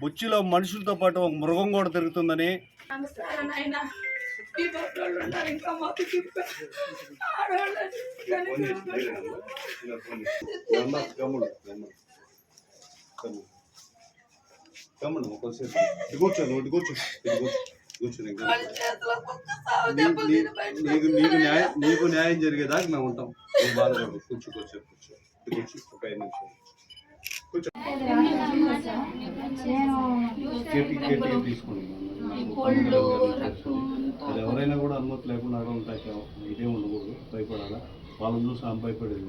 బుచ్చిలో మనుషులతో పాటు ఒక మృగం కూడా తిరుగుతుందని. కూర్చో కూర్చో. నీకు. న్యాయం నీకు న్యాయం జరిగేదాకా మేము ఉంటాం. బాధపడు కూర్చో కూర్చో కూర్చో. కూర్చో ఒక ఐదు నిమిషాలు. కూర్చో అది ఎవరైనా కూడా అనుమతి లేకుండా ఉంటాయి ఇదే ఉండకూడదు భయపడాలా వాళ్ళని చూసి ఆమె భయపడేది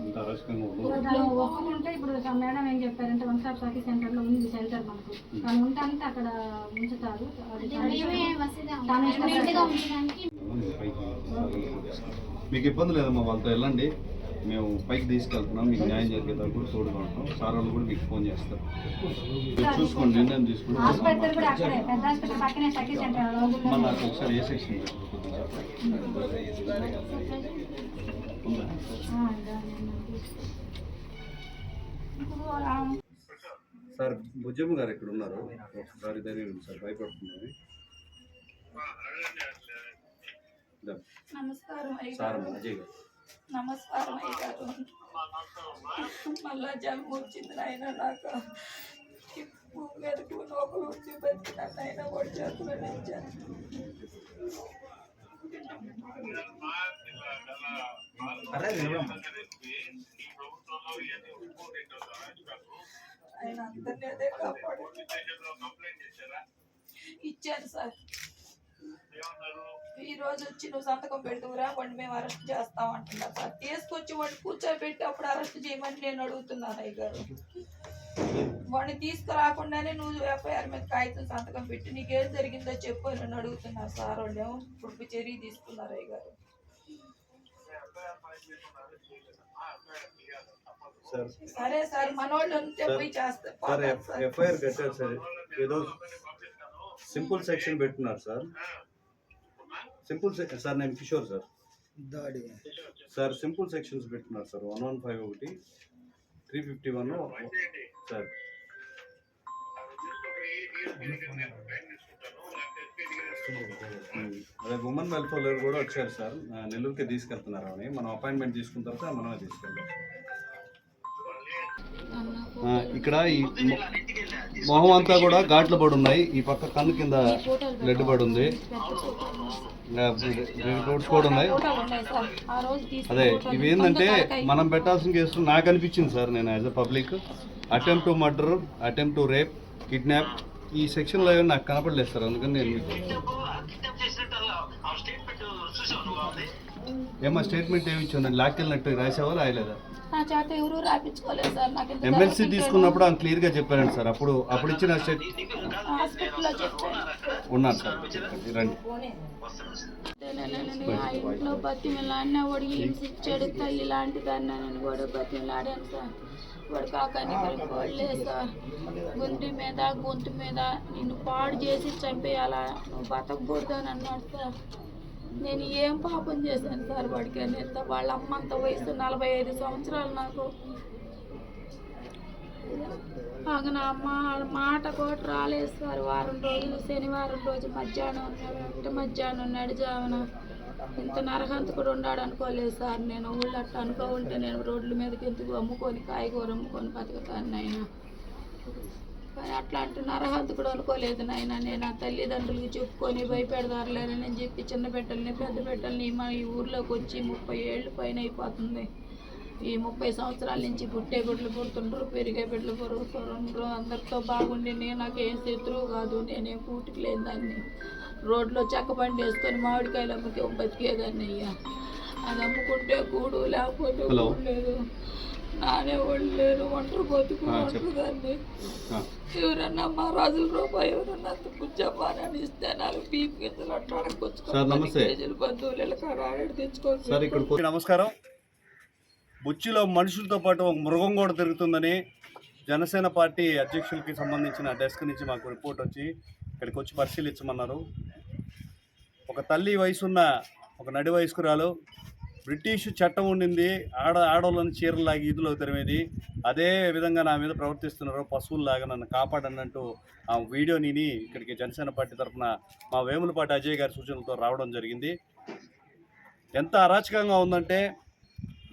ఇంత అరసకంగా ఉండదు ఇప్పుడు మేడం ఏం చెప్పారంటే వన్ స్టాప్ సర్వీస్ సెంటర్లో ఉంది సెంటర్ మనకు మనం ఉంటానంటే అక్కడ ఉంచుతారు మీకు ఇబ్బంది లేదమ్మా వాళ్ళతో వెళ్ళండి మేము పైకి తీసుకెళ్తున్నాం మీకు న్యాయం జరిగేదాకా కూడా తోడుగా ఉంటాం. సార్ వాళ్ళు కూడా మీకు ఫోన్ చేస్తారు. చూసుకోండి నిర్ణయం తీసుకుంటాం మళ్ళీ నాకు ఒకసారి ఏ సెక్షన్ సార్ భుజమ్మ గారు ఇక్కడ ఉన్నారు. ఒకసారి ధైర్యం ఉంది సార్ భయపడుతుంది నమస్కారం. సార్ అజయ్ గారు. నమస్కారం అయ్య గారు మళ్ళా జన్మ వచ్చింది నాయన నాకు. లోపల వచ్చి బతికిన నాయన వాడి చేతులు నిలిచాను ఆయన అందరినీ అదే కాపాడు. ఇచ్చాను సార్. ఈ రోజు వచ్చి నువ్వు సంతకం పెడుతురా వాడిని మేము అరెస్ట్ చేస్తాం అంటున్నారు సార్. తీసుకొచ్చి వాడిని కూర్చోబెట్టి అప్పుడు అరెస్ట్ చేయమని నేను అడుగుతున్నాను అయ్య గారు వాడిని తీసుకురాకుండానే నువ్వు ఎఫ్ఐఆర్ మీద కాగితం సంతకం పెట్టి నీకేం జరిగిందో చెప్పు అని నన్ను అడుగుతున్నారు సార్. వాళ్ళు ఏమో ఇప్పుడు చర్య తీసుకున్నారు అయ్య గారు సార్. సరే మనోళ్ళు ఉంటే సార్, పోయి చేస్తే సార్ పోతాం సార్. ఎఫ్ఐఆర్ కట్టారు సార్. ఏదో సింపుల్ సెక్షన్ పెట్టున్నారు సార్. సింపుల్ సార్ నేను Kishore sir. Sir simple sections పెట్టున్నారు సార్. వన్ వన్ ఫైవ్ ఒకటి త్రీ ఫిఫ్టీ వన్ సార్ అదే ఉమెన్ వెల్ఫేర్ కూడా వచ్చారు సార్. నెల్లూరుకి తీసుకెళ్తున్నారు అని మనం అపాయింట్మెంట్ తీసుకున్న తర్వాత మనమే తీసుకెళ్తాం. ఇక్కడ ఈ మొహం అంతా కూడా ఘాట్లు పడి ఉన్నాయి. ఈ పక్క కన్ను కింద బ్లడ్ పడి ఉంది. రిపోర్ట్స్ కూడా ఉన్నాయి అదే. ఇవి ఏంటంటే. మనం పెట్టాల్సిన కేసు నాకు అనిపించింది సార్ నేను as a public attempt to murder attempt to rape kidnap ఈ సెక్షన్లో ఏమీ నాకు కనపడలేదు సార్ అందుకని నేను మీకు ఏమో స్టేట్మెంట్ ఏమి ఇచ్చాను లాక్కెళ్ళినట్టు రాసావా రాయలేదా నా చేత ఎవరు రాపించుకోలేదు సార్. నాకు ఎమ్మెల్సీ తీసుకున్నప్పుడు ఆయన క్లియర్గా చెప్పారండి సార్. అప్పుడు అప్పుడు ఇచ్చిన స్టేట్ హాస్పిటల్లో ఉన్నారు సార్. చెప్పండి, రండి. నేను ఆ ఇంట్లో బతిమలాడిన వాడికి హింసించాడు తల్లి లాంటి దాన్ని నేను కూడా బతిమలాడాను సార్. వాడు కాకని వాళ్ళే సార్. గుంటి మీద గొంతు మీద నిన్ను పాడు చేసి చంపేయాలా? నువ్వు బతకూడదు అని అన్నాడు సార్. నేను ఏం పాపం చేశాను సార్ వాడికి అని ఎంత వాళ్ళ అమ్మ అంత వయసు నలభై ఐదు సంవత్సరాలు నాకు. నాకు నా అమ్మ మాట కూడా రాలేదు సార్. వారం రోజులు శనివారం రోజు మధ్యాహ్నం అంటే మధ్యాహ్నం ఉన్నాడు ఇంత నరహంతకుడు ఉన్నాడు అనుకోలేదు సార్. నేను ఊళ్ళట్టు అనుకో ఉంటే నేను రోడ్ల మీదకి ఎందుకు అమ్ముకొని కాయగూర అమ్ముకొని బతుకుతాను నాయన. కానీ అట్లాంటి నరహంతకుడు అనుకోలేదు నాయన. నేను ఆ తల్లిదండ్రులకు చెప్పుకొని భయపెడదారులేనని చెప్పి చిన్న బిడ్డల్ని పెద్ద బిడ్డల్ని మా ఈ ఊర్లోకి వచ్చి ముప్పై ఏళ్ళు పైన అయిపోతుంది. ఈ ముప్పై సంవత్సరాల నుంచి పుట్టే బిడ్డలు పుడుతుండ్రు పెరిగే బిడ్డలు పెరుగుతుండ్రు అందరితో బాగుండి నేను నాకేం శత్రువు కాదు. నేనేం కూటికి లేని దాన్ని. రోడ్లో చెక్క బండి వేసుకొని మామిడికాయలు అమ్ముకే బతికేదాన్ని అయ్యా. అది అమ్ముకుంటే కూడు లేకపోతే. కూడు లేదు. నానే వాళ్ళు లేరు ఒంటరి బతుకు ఎవరన్నా మా రాజుల రూపాయి ఎవరన్నా అంత పుచ్చపానని ఇస్తే నాలుగు పీపు గింజలు అట్లా సార్, అడగొచ్చుకోవాలి నమస్తే. కేజీలు బంధువులు సార్ ఇక్కడ నమస్కారం. బుచ్చిలో మనుషులతో పాటు ఒక మృగం కూడా తిరుగుతుందని జనసేన పార్టీ అధ్యక్షులకి సంబంధించిన డెస్క్ నుంచి మాకు రిపోర్ట్ వచ్చి ఇక్కడికి వచ్చి పరిశీలించమన్నారు. ఒక తల్లి వయసున్న ఒక నడి వయస్కురాలు బ్రిటిష్ చట్టం ఉండింది. ఆడ ఆడవాళ్ళని చీరలాగి ఈదులో తరిమేది అదే విధంగా నా మీద ప్రవర్తిస్తున్నారు పశువుల్లాగా నన్ను కాపాడనంటూ ఆ వీడియోని నిని ఇక్కడికి జనసేన పార్టీ తరఫున మా వేములపాటి అజయ్ గారి సూచనలతో రావడం జరిగింది. ఎంత అరాచకంగా ఉందంటే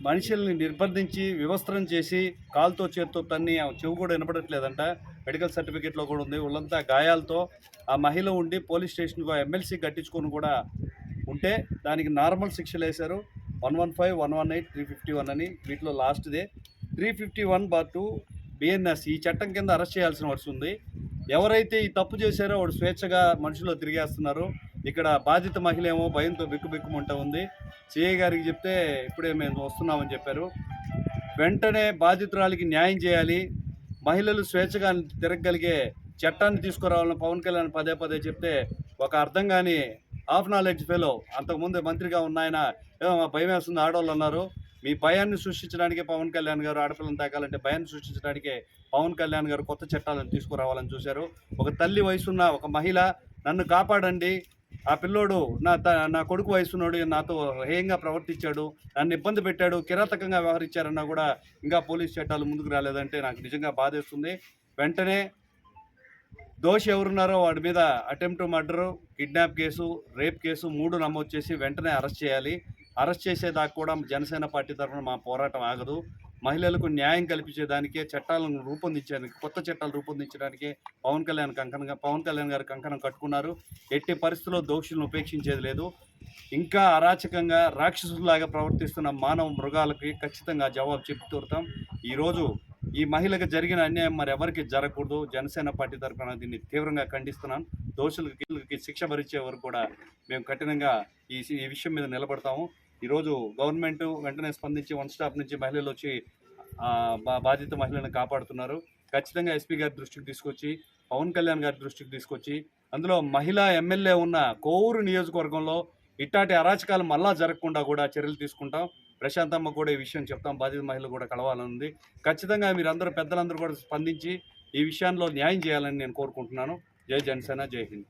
మనుషుల్ని నిర్బంధించి వివస్త్రం చేసి కాలుతో చేత్తో తన్ని చెవు కూడా వినపడట్లేదంట. మెడికల్ సర్టిఫికేట్లో కూడా ఉంది. వాళ్ళంతా గాయాలతో ఆ మహిళ ఉండి పోలీస్ స్టేషన్కు ఎమ్మెల్సీ కట్టించుకొని కూడా ఉంటే దానికి నార్మల్ శిక్షలు వేశారు. One one five one one eight three fifty one అని వీటిలో లాస్ట్దే. Three fifty one bar two BNS ఈ చట్టం కింద అరెస్ట్ చేయాల్సిన వస్తుంది ఎవరైతే ఈ తప్పు చేశారో వాడు స్వేచ్ఛగా మనుషులు తిరిగేస్తున్నారు. ఇక్కడ బాధిత మహిళ ఏమో భయంతో బిక్కుబిక్కుమంటా ఉంది. సిఐ గారికి చెప్తే ఇప్పుడే మేము వస్తున్నామని చెప్పారు. వెంటనే బాధితురాలికి న్యాయం చేయాలి. మహిళలు స్వేచ్ఛగా తిరగగలిగే చట్టాన్ని తీసుకురావాలని పవన్ కళ్యాణ్ పదే పదే చెప్తే ఒక అర్థం కాని హాఫ్ నాలెడ్జ్ ఫెలో అంతకుముందు మంత్రిగా ఉన్న ఆయన "ఏమో భయం వేస్తుంది ఆడవాళ్ళు అన్నారు. మీ భయాన్ని సృష్టించడానికి పవన్ కళ్యాణ్ గారు ఆడపిల్లని తాకాలంటే భయాన్ని సృష్టించడానికే పవన్ కళ్యాణ్ గారు కొత్త చట్టాలను తీసుకురావాలని చూశారు. ఒక తల్లి వయసున్న ఒక మహిళ నన్ను కాపాడండి. ఆ పిల్లోడు నా త నా కొడుకు వయసున్నాడు నాతో హేయంగా ప్రవర్తించాడు. నన్ను ఇబ్బంది పెట్టాడు. కిరాతకంగా వ్యవహరించారన్నా కూడా ఇంకా పోలీస్ చట్టాలు ముందుకు రాలేదంటే నాకు నిజంగా బాధేస్తుంది. వెంటనే దోషి ఎవరున్నారో వాడి మీద attempt murder kidnap case rape case మూడు నమోదు చేసి వెంటనే అరెస్ట్ చేయాలి. అరెస్ట్ చేసేదాకా కూడా జనసేన పార్టీ తరఫున మా పోరాటం ఆగదు. మహిళలకు న్యాయం కల్పించేదానికే చట్టాలను రూపొందించడానికి కొత్త చట్టాలు రూపొందించడానికి పవన్ కళ్యాణ్ కంకణంగా పవన్ కళ్యాణ్ గారు కంకణం కట్టుకున్నారు. ఎట్టి పరిస్థితుల్లో దోషులను ఉపేక్షించేది లేదు. ఇంకా అరాచకంగా రాక్షసులాగా ప్రవర్తిస్తున్న మానవ మృగాలకి ఖచ్చితంగా జవాబు చెప్పి తీరుతాం. ఈరోజు ఈ మహిళకు జరిగిన అన్యాయం మరి ఎవరికి జరగకూడదు? జనసేన పార్టీ తరఫున దీన్ని తీవ్రంగా ఖండిస్తున్నాను దోషులకి శిక్ష భరించే వరకు కూడా మేము కఠినంగా ఈ ఈ విషయం మీద నిలబడతాము. ఈరోజు గవర్నమెంట్ వెంటనే స్పందించి వన్ స్టాప్ నుంచి మహిళలు వచ్చి బా- బాధిత మహిళలను కాపాడుతున్నారు. ఖచ్చితంగా ఎస్పీ గారి దృష్టికి తీసుకొచ్చి పవన్ కళ్యాణ్ గారి దృష్టికి తీసుకొచ్చి అందులో మహిళా ఎమ్మెల్యే ఉన్న కోవూరు నియోజకవర్గంలో ఇట్లాంటి అరాచకాలు మళ్ళా జరగకుండా కూడా చర్యలు తీసుకుంటాం. ప్రశాంతమ్మ కూడా ఈ విషయం చెప్తాం. బాధిత మహిళలు కూడా కలవాలని ఉంది ఖచ్చితంగా మీరందరూ పెద్దలందరూ కూడా స్పందించి ఈ విషయంలో న్యాయం చేయాలని నేను కోరుకుంటున్నాను. జై జనసేన జై హింద్.